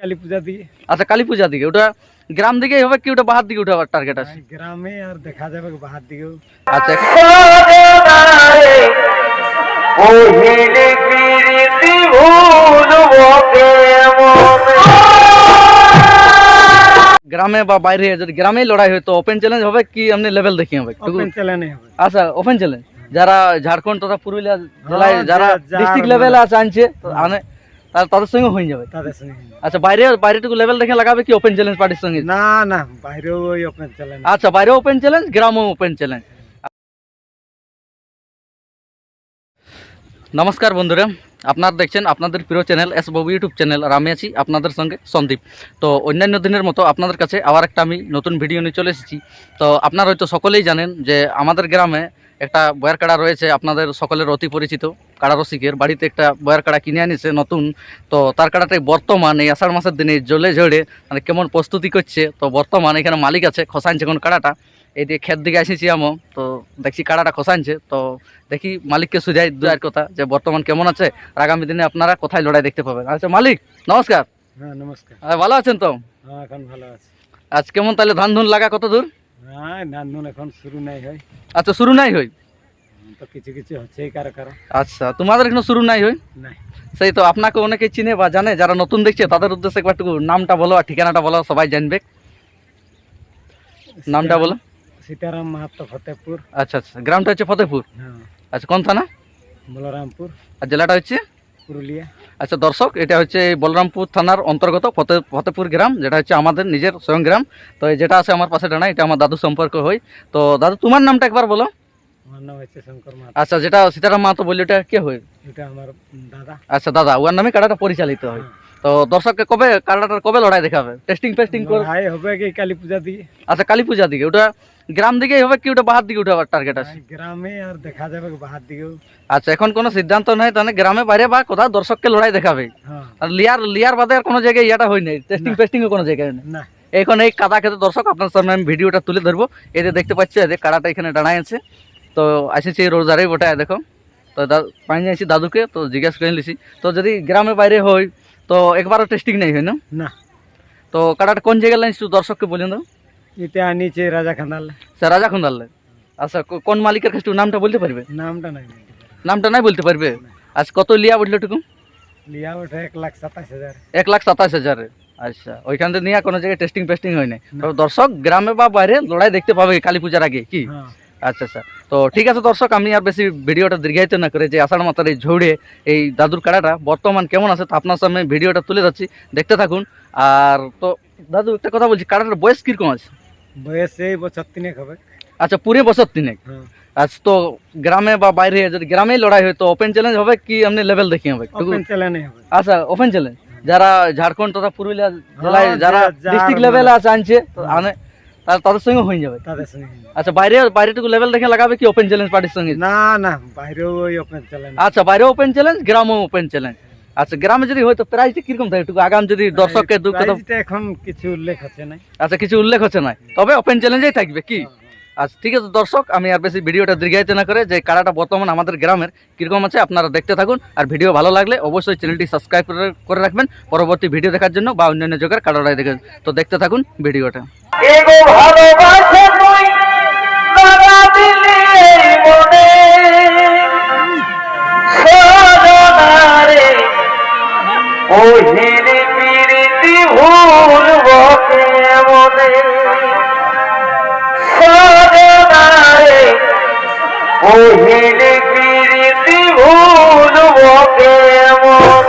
কালী পূজা দিয়ে। আচ্ছা কালী পূজা দিকে ওটা গ্রাম দিকেই হবে কি ওটা বাহার দিকে উঠাবার টার্গেট আছে? গ্রামে আর দেখা যাবে বাহার দিকেও। আচ্ছা গ্রামে বা বাইরে যদি গ্রামেই লড়াই হয় তো ওপেন চ্যালেঞ্জ হবে কি এমনি লেভেল দেখি হবে? ওপেন চ্যালেঞ্জ হবে। আচ্ছা ওপেন চ্যালেঞ্জ যারা ঝাড়খণ্ড তথা পুরুলিয়া জেলায় হ্যাঁ, যারা ডিস্ট্রিক্ট মানে- লেভেলে আছে আনছে তাহলে তাদের সঙ্গে হয়ে যাবে। তাদের সঙ্গে আচ্ছা বাইরে বাইরেটুকু লেভেল দেখে লাগাবে কি ওপেন চ্যালেঞ্জ পার্টির সঙ্গে? না না বাইরেও ওই ওপেন চ্যালেঞ্জ আচ্ছা বাইরে ওপেন চ্যালেঞ্জ গ্রামও ওপেন চ্যালেঞ্জ নমস্কার বন্ধুরা আপনারা দেখছেন আপনাদের প্রিয় channel S Babu YouTube channel আর আমি আছি আপনাদের সঙ্গে সন্দীপ। তো অন্যান্য দিনের মতো আপনাদের কাছে আবার একটা আমি নতুন ভিডিও নিয়ে চলে এসেছি। তো আপনারা হয়তো সকলেই জানেন যে আমাদের গ্রামে একটা বয়ার কাড়া রয়েছে আপনাদের সকলের অতি পরিচিত কাড়া রসিকের। বাড়িতে একটা বয়ার কাড়া কিনে আনিছে নতুন। তো তার কাড়াটাই বর্তমান এই আষাঢ় মাসের দিনে জলে ঝড়ে মানে কেমন প্রস্তুতি করছে তো বর্তমান এখানে মালিক আছে খসানছে কোন কাড়াটা। এই দিয়ে ক্ষেত দিকে এসেছি আমো তো দেখছি কাড়াটা খসানছে তো দেখি মালিককে সুজাই দুয়ার কথা যে বর্তমান কেমন আছে আর আগামী দিনে আপনারা কোথায় লড়াই দেখতে পাবেন। আচ্ছা মালিক নমস্কার। হ্যাঁ নমস্কার। আহ, ভালো আছেন তো? হ্যাঁ এখন ভালো আছে। আজ কেমন তাহলে ধান ধুন লাগা কত দূর? হ্যাঁ এখন শুরু নাই হয়। আচ্ছা শুরু নাই হই তো কিছু কিছু কারও কারও। আচ্ছা তোমাদের এখনও শুরু নাই নাই। সেই তো আপনাকে অনেকে চিনে বা জানে যারা নতুন দেখছে তাদের উদ্দেশ্যে একবার একটু নামটা বলো আর ঠিকানাটা বলো সবাই জানবে। নামটা বলো। সীতারাম মাহাতো ফতেপুর আচ্ছা আচ্ছা গ্রামটা হচ্ছে ফতেপুর হ্যাঁ। আচ্ছা কোন থানা? বলরামপুর। আর জেলাটা হচ্ছে? পুরুলিয়া। আচ্ছা দর্শক এটা হচ্ছে বলরামপুর থানার অন্তর্গত ফতে ফতেপুর গ্রাম যেটা হচ্ছে আমাদের নিজের স্বয়ং গ্রাম। তো যেটা আছে আমার পাশে ডানা এটা আমার দাদু সম্পর্ক হয় তো দাদু তোমার নামটা একবার বলো। আচ্ছা যেটা সীতারাম মাহাতো বললি ওটা কে হয় এটা আমার দাদা। আচ্ছা দাদা ওর নামে কাটাটা পরিচালিত হয়। তো দর্শককে কবে কাড়াটার কবে লড়াই দেখাবে? টেস্টিং ফেস্টিং করে। লড়াই হবে কি কালী পূজা দিয়ে আচ্ছা কালী পূজা দিকে। ওটা গ্রাম দিকেই হবে কি ওটা বাহার দিকে উঠাবার টার্গেট আছে? গ্রামে আর দেখা যাবে বাহার দিকেও। আচ্ছা এখন কোনো সিদ্ধান্ত নাই তাহলে গ্রামে বাইরে বা কোথাও দর্শককে লড়াই দেখাবে। হ্যাঁ। আর লিয়ার লিয়ার বাদে আর কোনো জায়গায় ইয়াটা হয় নাই। টেস্টিং না। ফেস্টিংও কোনো জায়গায় না। এখন এই কাদা খেতে দর্শক আপনার সামনে আমি ভিডিওটা তুলে ধরবো। এতে দেখতে পাচ্ছি এদের কাড়াটা এখানে দাঁড়ায় আছে। তো আসেছি এই রোজারে ওটা দেখো। তো দা- পাই নিয়েছি দাদুকে তো জিজ্ঞেস করে নিয়েছি তো যদি গ্রামে বাইরে হয় তো একবারও টেস্টিং নেই হয় না? না। তো কাড়াটা কোন জায়গায় লাইন দর্শককে বলেন দাও। এটা নিচে রাজা খান্দাল স্যার রাজা খুন্দালে আচ্ছা কোন মালিকের কাছে নামটা বলতে পারবে? নামটা নাই নামটা নাই বলতে পারবে? আজ কত লিয়া বলল টুকু লিয়া ওঠে এক লাখ সাতাশ হাজার। এক লাখ সাতাশ হাজারে। আচ্ছা ওইখান থেকে নিয়ে কোনো জায়গায় টেস্টিং ফেস্টিং হয় না। দর্শক গ্রামে বা বাইরে লড়াই দেখতে পাবে কালী পূজার আগে কি? হ্যাঁ। আচ্ছা আচ্ছা। তো ঠিক আছে দর্শক আমি আর বেশি ভিডিওটা দীর্ঘায়িত না করে যে আষাঢ় মাতার এই ঝৌড়ে এই দাদুর কাড়াটা বর্তমান কেমন আছে তা আপনার সামনে ভিডিওটা তুলে যাচ্ছি দেখতে থাকুন। আর তো দাদু একটা কথা বলছি কাড়াটার বয়স কীরকম আছে? বয়স এই বছর তিনেক হবে। আচ্ছা পুরে বছর তিনেক। হ্যাঁ। আজ তো গ্রামে বা বাইরে যদি গ্রামেই লড়াই হয় তো ওপেন চ্যালেঞ্জ হবে কি এমনি লেভেল দেখি হবে? আচ্ছা ওপেন চ্যালেঞ্জ যারা ঝাড়খণ্ড তথা পুরুলিয়া জেলায় হ্যাঁ, যারা ডিস্ট্রিক্ট লেভেলে আছে আনছে হ্যাঁ। আনে তাহলে তাদের সঙ্গে হয়ে যাবে? তাদের সঙ্গে আচ্ছা বাইরে বাইরেটুকু লেভেল দেখে লাগাবে কি ওপেন চ্যালেঞ্জ পার্টির সঙ্গে? না না বাইরেও ওই ওপেন চ্যালেঞ্জ আচ্ছা বাইরে ওপেন চ্যালেঞ্জ গ্রামও ওপেন চ্যালেঞ্জ আচ্ছা গ্রামে যদি হয় তো প্রাইসটা কীরকম থাকে? একটু আগাম যদি দর্শককে দু কথা এখন কিছু উল্লেখ আছে না আচ্ছা কিছু উল্লেখ হচ্ছে না তবে ওপেন চ্যালেঞ্জেই থাকবে কি? আচ্ছা ঠিক আছে, দর্শক, আমি আর বেশি ভিডিওটা দীর্ঘায়িত না করে যে কাড়াটা বর্তমান আমাদের গ্রামের কীরকম আছে আপনারা দেখতে থাকুন। আর ভিডিও ভালো লাগলে অবশ্যই চ্যানেলটি সাবস্ক্রাইব করে রাখবেন। পরবর্তী ভিডিও দেখার জন্য বা অন্যান্য জায়গার কাড়াটাই দেখে তো দেখতে থাকুন ভিডিওটা। এগো ভালোবাসা তুই, দাদা দিলি এই মনে। সজনারে ও হিরি পিরিতি ও হিরি পিরিতি ভুলব কেমন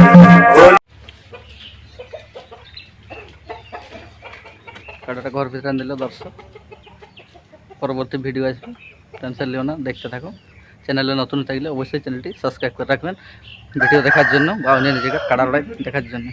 ঘর ভিতরে দিল দর্শক। পরবর্তী ভিডিও আসবে। টেনশন লিও না, দেখতে থাকো। চ্যানেলে নতুন থাকলে অবশ্যই চ্যানেলটি সাবস্ক্রাইব করে রাখবেন। ভিডিও দেখার জন্য বা অন্য নিজেকে কাড়া লড়াই দেখার জন্য।